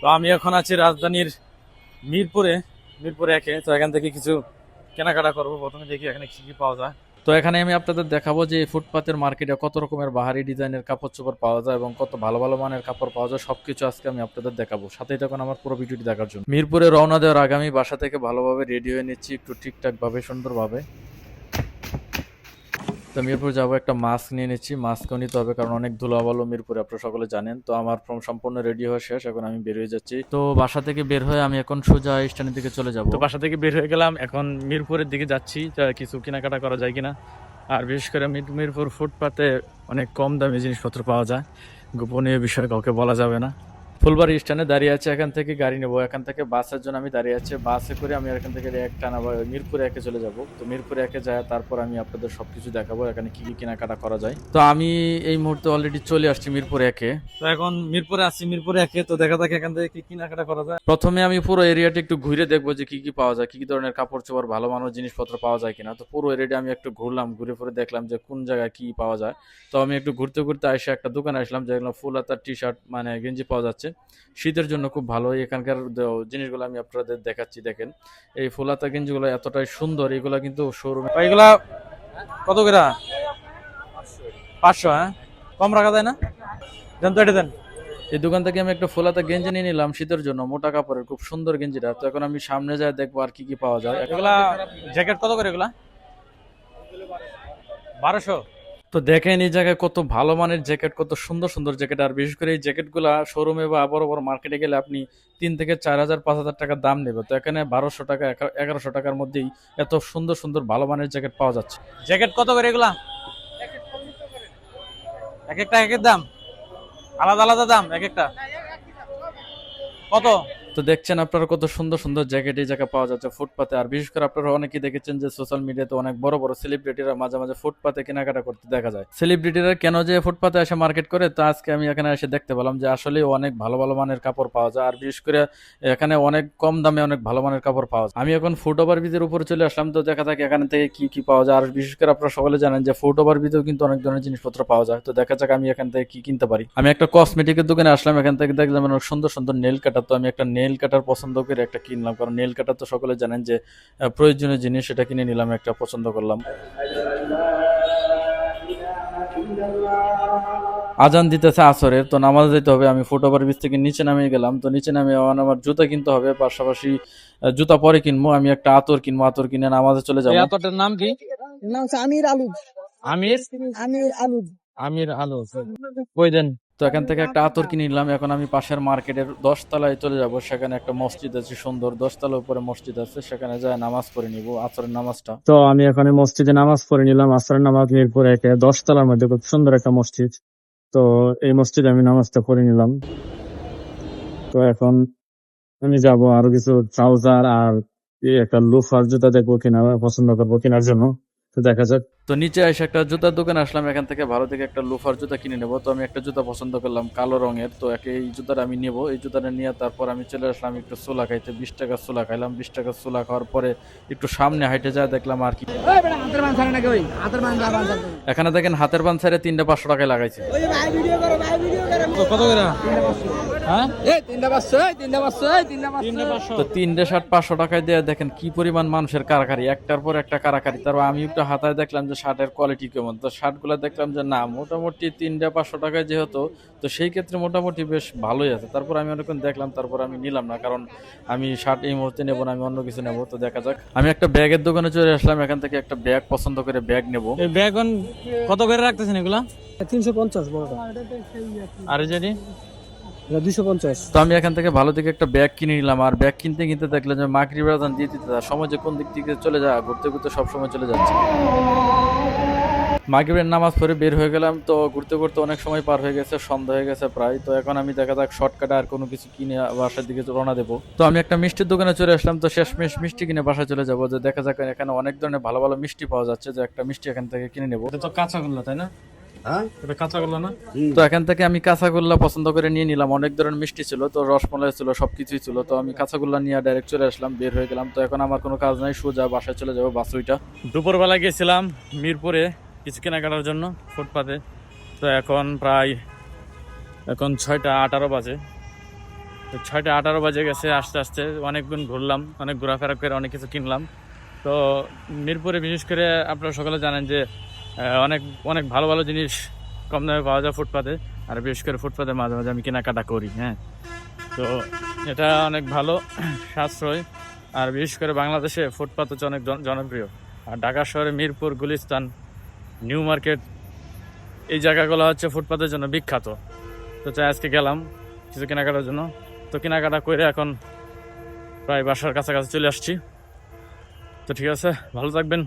তো আমি এখন আছি রাজধানীর মিরপুরে মিরপুরে একে। তো এখান থেকে কিছু কেনাকাটা করব। প্রথমে দেখি এখানে কি কি পাওয়া যায়। তো এখানে আমি আপনাদের দেখাবো যে ফুটপাতের মার্কেটে কত রকমের বাহারি ডিজাইনের কাপড় চোপড় পাওয়া যায় এবং কত ভালো ভালো মানের কাপড় পাওয়া যায়। সবকিছু আজকে আমি আপনাদের দেখাবো। সাথেই তখন আমার পুরো ভিডিওটি দেখার জন্য। মিরপুরে রওনা দেওয়ার আগে আমি বাসা থেকে ভালোভাবে রেডি হয়ে নিচ্ছি। একটু ঠিকঠাকভাবে, সুন্দরভাবে। তো মিরপুর যাব, একটা মাস্ক নিয়ে নিচ্ছি। মাস্কও নিতে হবে কারণ অনেক ধুলাবালো মিরপুরে, আপনারা সকলে জানেন। তো আমার সম্পূর্ণ রেডি হয়ে শেষ, এখন আমি বের হয়ে যাচ্ছি। তো বাসা থেকে বের হয়ে আমি এখন সোজা স্ট্যান্ডের দিকে চলে যাব। তো বাসা থেকে বের হয়ে গেলাম, এখন মিরপুরের দিকে যাচ্ছি। কিছু কেনাকাটা করা যায় কিনা? আর বিশেষ করে মির- মিরপুর ফুটপাতে অনেক কম দামে জিনিসপত্র পাওয়া যায়। গোপনীয় বিষয়ে কাউকে বলা যাবে না। ফুলবাড়ি স্ট্যান্ডে দাঁড়িয়ে আছে এখান থেকে গাড়ি নেব। এখান থেকে বাসের জন্য আমি দাঁড়িয়ে আছি। বাসে করে আমি এখান থেকে এক টানা বা মিরপুরে একে চলে যাব। তো মিরপুরে একে যায় তারপর আমি আপনাদের সবকিছু দেখাবো এখানে কি কি কেনাকাটা করা যায়। তো আমি এই মুহূর্তে অলরেডি চলে আসছি মিরপুর একে তো এখন মিরপুরে আসছি মিরপুরে একে তো দেখা যাক এখান থেকে কি কেনাকাটা করা যায়। প্রথমে আমি পুরো এরিয়াটা একটু ঘুরে দেখব যে কি কি পাওয়া যায় কি কি ধরনের কাপড় চোপড় ভালো মানের জিনিসপত্র পাওয়া যায় কিনা। তো পুরো এরিয়াটা আমি একটু ঘুরলাম ঘুরে ফুরে দেখলাম যে কোন জায়গায় কি পাওয়া যায়। তো আমি একটু ঘুরতে ঘুরতে এসে একটা দোকানে আসলাম যেগুলো ফুল হাতার টি শার্ট মানে গেঞ্জি পাওয়া যাচ্ছে। শীতের জন্য খুব ভালো। এখানকার জিনিসগুলো আমি আপনাদের দেখাচ্ছি, দেখেন। এই ফুল হাতা গেঞ্জিগুলো এতটাই সুন্দর, এগুলো কিন্তু শোরুমে এগুলা কত করে? পাঁচশো হ্যাঁ? কম রাখা যায় না? দেন তো এটা দেন। এই দোকান থেকে আমি একটা ফুলাতা গেঞ্জি নিয়ে নিলাম শীতের জন্য, মোটা কাপড়ের, খুব সুন্দর গেঞ্জিটা। তো এখন আমি সামনে যাই, দেখব আর কি কি পাওয়া যায়। এগুলা জ্যাকেট কত করে এগুলা? বারোশো। তো দেখেন এই জায়গায় কত ভালো মানের জ্যাকেট, কত সুন্দর সুন্দর জ্যাকেট। আর বিশেষ করে এই জ্যাকেটগুলা শোরুমে বা বড় বড় মার্কেটে গেলে আপনি তিন থেকে চার হাজার, পাঁচ হাজার টাকা দাম নেবে। তো এখানে বারোশো টাকা এগারোশো টাকার মধ্যেই এত সুন্দর সুন্দর ভালো মানের জ্যাকেট পাওয়া যাচ্ছে। জ্যাকেট কত করে এগুলা? এক একটা এক এক দাম? আলাদা আলাদা দাম, এক একটা? কত? তো দেখছেন আপনারা কত সুন্দর সুন্দর জ্যাকেট, এই জায়গায় পাওয়া যাচ্ছে ফুটপাতে। আর বিশেষ করে আপনারা অনেকেই দেখেছেন যে সোশ্যাল মিডিয়াতে অনেক বড় বড় সেলিব্রিটিরা মাঝে মাঝে ফুটপাতে কেনাকাটা করতে দেখা যায়। সেলিব্রিটিরা কেন যে ফুটপাতে এসে মার্কেট করে, তা আজকে আমি এখানে এসে দেখতে পেলাম যে আসলে অনেক ভালো ভালো মানের কাপড় পাওয়া যায়। আর বিশেষ করে এখানে অনেক কম দামে অনেক ভালো মানের কাপড় পাওয়া যায়। আমি এখন ফুট ওভার ব্রিজের উপরে চলে আসলাম, তো দেখা যাক এখান থেকে কি কি পাওয়া যায়। আর বিশেষ করে আপনারা সকলে জানেন যে ফুট ওভার ব্রিজেও কিন্তু অনেক ধরনের জিনিসপত্র পাওয়া যায়। তো দেখা যাক আমি এখান থেকে কি কিনতে পারি। আমি একটা কসমেটিকের দোকানে আসলাম, এখান থেকে দেখলাম অনেক সুন্দর সুন্দর নেল কাটার তো আমি একটা নেল কাটার পছন্দ করে একটা কিনলাম কারণ নেল কাটার তো সকলে জানেন যে প্রয়োজনীয় জিনিস সেটা কিনে নিলাম একটা পছন্দ করলাম। আজান দিতেছে আসরের তো নামাজ দিতে হবে আমি ফুট ওভার ব্রিজ থেকে নিচে নামিয়ে গেলাম তো নিচে নামিয়ে আমার আমার জুতা কিনতে হবে পাশাপাশি জুতা পরে কিনবো আমি একটা আতর কিনবো আতর কিনে নামাজে চলে যাব। আতরটার নাম কি? নাম আমির আলুদ আমির? আমির আলুদ আমির আলো কই দেন? তো এখান থেকে একটা আতর কিনে নিলাম। এখন আমি পাশের মার্কেটের দশতলায় চলে যাব। সেখানে একটা মসজিদ আছে সুন্দর। দশতলার উপরে মসজিদ আছে। সেখানে যায় নামাজ পড়ে নিব আসরের নামাজটা। তো আমি এখানে মসজিদে নামাজ পড়ে নিলাম। আসরের নামাজ মিরপুর একে দশতলার মধ্যে খুব সুন্দর একটা মসজিদ। তো এই মসজিদে আমি নামাজটা পড়ে নিলাম। তো এখন আমি যাব আরও কিছু ট্রাউজার আর একটা লোফার জুতা দেখব কিনা পছন্দ করব কেনার জন্য। তো দেখা যাক। তো নিচে এসে একটা জুতার দোকানে আসলাম এখান থেকে ভালো থেকে একটা লোফার জুতা কিনে নেব। তো আমি একটা জুতা পছন্দ করলাম কালো রঙের। তো একে এই জুতাটা আমি নেব। এই জুতাটা নিয়ে তারপর আমি চলে আসলাম একটু সোলা খাইতে বিশ টাকা সোলা খাইলাম। বিশ টাকা সোলা খাওয়ার পরে একটু সামনে হাইটে যা দেখলাম আর কি। ছাড়ে ছাড়ে এখানে দেখেন হাতের বান সাইডে তিনটা পাঁচশো টাকায় লাগাইছে। ওই ভাই ভিডিও করো ভাই ভিডিও করো। কত করে? হ্যাঁ? এই তিনটা পাঁচশো তো তিনটে শার্ট টাকায় দিয়ে দেখেন কি পরিমাণ মানুষের কারাকারি। একটার পর একটা কারাকারি। তারপর আমি একটু হাতায় দেখলাম যে শার্টের কোয়ালিটি কেমন? তো শার্টগুলো দেখলাম যে না মোটামুটি তিনটা পাঁচশো টাকায় যেহেতু তো সেই ক্ষেত্রে মোটামুটি বেশ ভালোই আছে। তারপর আমি অনেকক্ষণ দেখলাম তারপর আমি নিলাম না কারণ আমি শার্ট এই মুহূর্তে নেব না আমি অন্য কিছু নেব তো দেখা যাক। আমি একটা ব্যাগের দোকানে চলে আসলাম এখান থেকে একটা ব্যাগ পছন্দ করে ব্যাগ নেব। এই ব্যাগ কত করে রাখতেছেন এগুলা? তিনশো পঞ্চাশ বড়টা আর জানি দুইশো পঞ্চাশ। তো আমি এখান থেকে ভালো থেকে একটা ব্যাগ কিনে নিলাম আর ব্যাগ কিনতে কিনতে দেখলাম যে মাকড়ি বেড়াদান দিয়ে দিতে তার সময় যে কোন দিক থেকে চলে যায় ঘুরতে ঘুরতে সব সময় চলে যাচ্ছে। মাগরিবের নামাজ পড়ে বের হয়ে গেলাম তো ঘুরতে ঘুরতে অনেক সময় পার হয়ে গেছে সন্ধ্যা হয়ে গেছে প্রায়। তো এখন আমি দেখা যাক শর্টকাটে আর কোনো কিছু কিনে বাসার দিকে রওনা দেবো। তো আমি একটা মিষ্টির দোকানে চলে আসলাম তো শেষমেশ মিষ্টি কিনে বাসায় চলে যাব। যে দেখা যাক এখানে অনেক ধরনের ভালো ভালো মিষ্টি পাওয়া যাচ্ছে যে একটা মিষ্টি এখান থেকে কিনে নেব। তো কাঁচাগোল্লা তাই না? না? তো এখান থেকে আমি কাঁচাগোল্লা পছন্দ করে নিয়ে নিলাম অনেক ধরনের মিষ্টি ছিল তো রসমলাই ছিল সবকিছুই ছিল। তো আমি কাঁচাগোল্লা নিয়ে ডাইরেক্ট চলে আসলাম বের হয়ে গেলাম। তো এখন আমার কোনো কাজ নাই সোজা বাসায় চলে যাব বাসুইটা দুপুরবেলা গেছিলাম মিরপুরে কিছু কেনাকাটার জন্য ফুটপাতে। তো এখন প্রায়, এখন ছয়টা আঠারো বাজে। তো ছয়টা আঠারো বাজে গেছে, আস্তে আস্তে অনেকক্ষণ ঘুরলাম, অনেক ঘোরাফেরা করে অনেক কিছু কিনলাম। তো মিরপুরে বিশেষ করে আপনারা সকলে জানেন যে অনেক অনেক ভালো ভালো জিনিস কম দামে পাওয়া যায় ফুটপাতে। আর বিশেষ করে ফুটপাতে মাঝে মাঝে আমি কেনাকাটা করি হ্যাঁ। তো এটা অনেক ভালো সাশ্রয়। আর বিশেষ করে বাংলাদেশে ফুটপাত হচ্ছে অনেক জন- জনপ্রিয়। আর ঢাকা শহরে মিরপুর, গুলিস্তান নিউ মার্কেট, এই জায়গাগুলো হচ্ছে ফুটপাতের জন্য বিখ্যাত। তো চাই আজকে গেলাম কিছু কেনাকাটার জন্য। তো কেনাকাটা করে এখন প্রায় বাসার কাছাকাছি চলে আসছি। তো ঠিক আছে, ভালো থাকবেন।